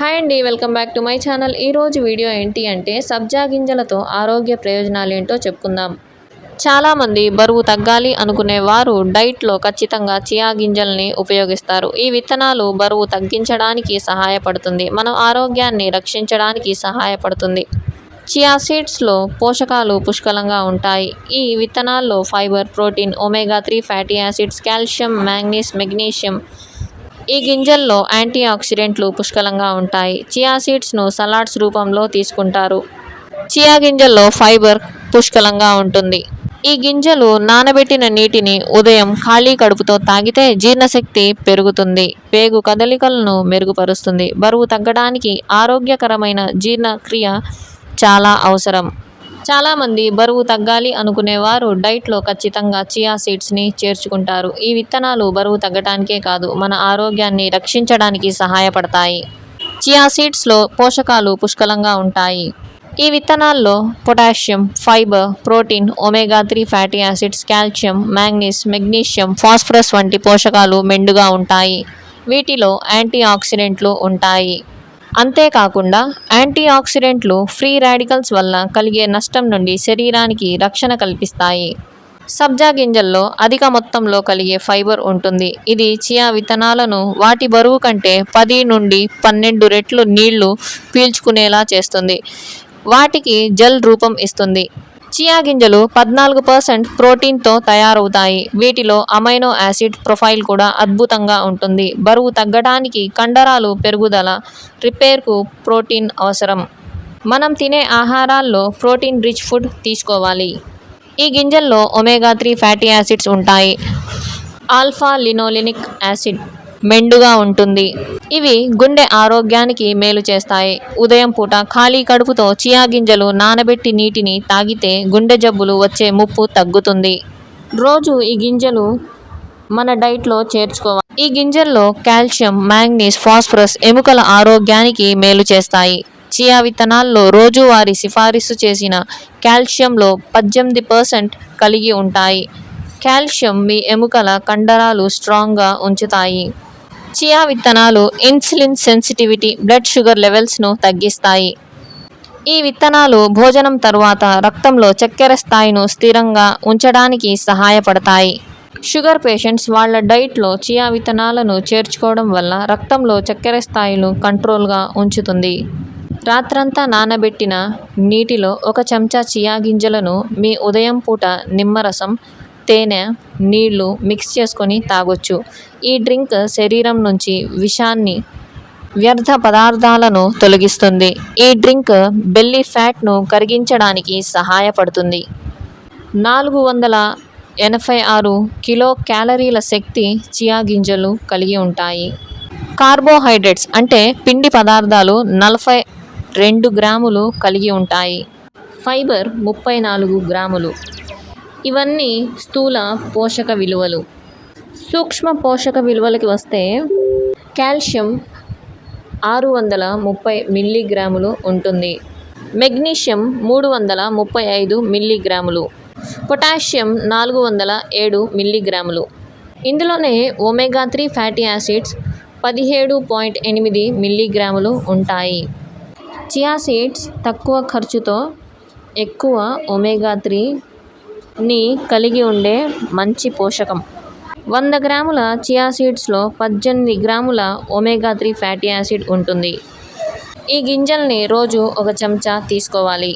Hi అండి welcome back to my channel. ఈరోజు video ఏంటి అంటే సబ్జా గింజలతో ఆరోగ్య ప్రయోజనాలు ఏంటో చెప్పుకుందాం. చాలామంది బరువు తగ్గాలి అనుకునే వారు డైట్లో ఖచ్చితంగా చియా గింజల్ని ఉపయోగిస్తారు. ఈ విత్తనాలు బరువు తగ్గించడానికి సహాయపడుతుంది. మన ఆరోగ్యాన్ని రక్షించడానికి సహాయపడుతుంది. చియా సీడ్స్లో పోషకాలు పుష్కలంగా ఉంటాయి. ఈ విత్తనాల్లో fibre protein omega three fatty acids calcium manganese magnesium ఈ గింజల్లో యాంటీ ఆక్సిడెంట్లు పుష్కలంగా ఉంటాయి. చియా సీడ్స్ను సలాడ్స్ రూపంలో తీసుకుంటారు. చియా గింజల్లో ఫైబర్ పుష్కలంగా ఉంటుంది. ఈ గింజలు నానబెట్టిన నీటిని ఉదయం ఖాళీ కడుపుతో తాగితే జీర్ణశక్తి పెరుగుతుంది. పేగు కదలికలను మెరుగుపరుస్తుంది. బరువు తగ్గడానికి ఆరోగ్యకరమైన జీర్ణక్రియ చాలా అవసరం. చాలామంది బరువు తగ్గాలి అనుకునేవారు డైట్లో ఖచ్చితంగా చియా సీడ్స్ని చేర్చుకుంటారు. ఈ విత్తనాలు బరువు తగ్గటానికే కాదు మన ఆరోగ్యాన్ని రక్షించడానికి సహాయపడతాయి. చియా సీడ్స్లో పోషకాలు పుష్కలంగా ఉంటాయి. ఈ విత్తనాల్లో potassium fibre protein omega three fatty acids calcium manganese magnesium phosphorus వంటి పోషకాలు మెండుగా ఉంటాయి. వీటిలో యాంటీ ఆక్సిడెంట్లు ఉంటాయి. అంతేకాకుండా యాంటీ ఆక్సిడెంట్లు ఫ్రీ రాడికల్స్ వల్ల కలిగే నష్టం నుండి శరీరానికి రక్షణ కల్పిస్తాయి. సబ్జా గింజల్లో అధిక మొత్తంలో కలిగే ఫైబర్ ఉంటుంది. ఇది చియా విత్తనాలను వాటి బరువు కంటే పది నుండి పన్నెండు రెట్లు నీళ్ళు పీల్చుకునేలా చేస్తుంది. వాటికి జెల్ రూపం ఇస్తుంది. చియా గింజలు పద్నాలుగు పర్సెంట్ ప్రోటీన్తో తయారవుతాయి. వీటిలో అమైనో యాసిడ్ ప్రొఫైల్ కూడా అద్భుతంగా ఉంటుంది. బరువు తగ్గడానికి కండరాలు పెరుగుదల రిపేర్కు ప్రోటీన్ అవసరం. మనం తినే ఆహారాల్లో ప్రోటీన్ రిచ్ ఫుడ్ తీసుకోవాలి. ఈ గింజల్లో ఒమేగా త్రీ ఫ్యాటీ యాసిడ్స్ ఉంటాయి. Alpha linolenic acid. మెండుగా ఉంటుంది. ఇవి గుండె ఆరోగ్యానికి మేలు చేస్తాయి. ఉదయం పూట ఖాళీ కడుపుతో చియా గింజలు నానబెట్టి నీటిని తాగితే గుండె జబ్బులు వచ్చే ముప్పు తగ్గుతుంది. రోజు ఈ గింజలు మన డైట్లో చేర్చుకోవాలి. ఈ గింజల్లో కాల్షియం మ్యాంగ్నీస్ ఫాస్ఫరస్ ఎముకల ఆరోగ్యానికి మేలు చేస్తాయి. చియా విత్తనాల్లో రోజువారీ సిఫారసు చేసిన కాల్షియంలో పద్దెనిమిది పర్సెంట్ కలిగి ఉంటాయి. కాల్షియం మీ ఎముకల కండరాలు స్ట్రాంగ్గా ఉంచుతాయి. చియా విత్తనాలు ఇన్సులిన్ సెన్సిటివిటీ బ్లడ్ షుగర్ లెవెల్స్ను తగ్గిస్తాయి. ఈ విత్తనాలు భోజనం తరువాత రక్తంలో చక్కెర స్థాయిను స్థిరంగా ఉంచడానికి సహాయపడతాయి. షుగర్ పేషెంట్స్ వాళ్ళ డైట్లో చియా విత్తనాలను చేర్చుకోవడం వల్ల రక్తంలో చక్కెర స్థాయిలు కంట్రోల్గా ఉంచుతుంది. రాత్రంతా నానబెట్టిన నీటిలో ఒక చెంచా చియా గింజలను మీ ఉదయం పూట నిమ్మరసం తేనె నీళ్ళు మిక్స్ చేసుకొని తాగొచ్చు. ఈ డ్రింక్ శరీరం నుంచి విషాన్ని వ్యర్థ పదార్థాలను తొలగిస్తుంది. ఈ డ్రింక్ బెల్లీ ఫ్యాట్ను కరిగించడానికి సహాయపడుతుంది. నాలుగు వందల ఎనభై ఆరు కిలో క్యాలరీల శక్తి చియా గింజలు కలిగి ఉంటాయి. కార్బోహైడ్రేట్స్ అంటే పిండి పదార్థాలు నలభై రెండు గ్రాములు కలిగి ఉంటాయి. ఫైబర్ ముప్పై నాలుగు గ్రాములు. ఇవన్నీ స్థూల పోషక విలువలు. సూక్ష్మ పోషక విలువలకి వస్తే కాల్షియం ఆరు వందల ముప్పై మిల్లీగ్రాములు ఉంటుంది. మెగ్నీషియం మూడు వందల ముప్పై ఐదు మిల్లీగ్రాములు. పొటాషియం నాలుగు వందల ఏడు మిల్లీగ్రాములు. ఇందులోనే ఒమేగా త్రీ ఫ్యాటీ యాసిడ్స్ పదిహేడు పాయింట్ ఎనిమిది మిల్లీగ్రాములు ఉంటాయి. చియా సీడ్స్ తక్కువ ఖర్చుతో ఎక్కువ ఒమేగా ని కలిగి ఉండే మంచి పోషకం. వంద గ్రాముల చియా సీడ్స్లో పద్దెనిమిది గ్రాముల ఒమేగా త్రీ ఫ్యాటీ యాసిడ్ ఉంటుంది. ఈ గింజల్ని రోజు ఒక చెంచా తీసుకోవాలి.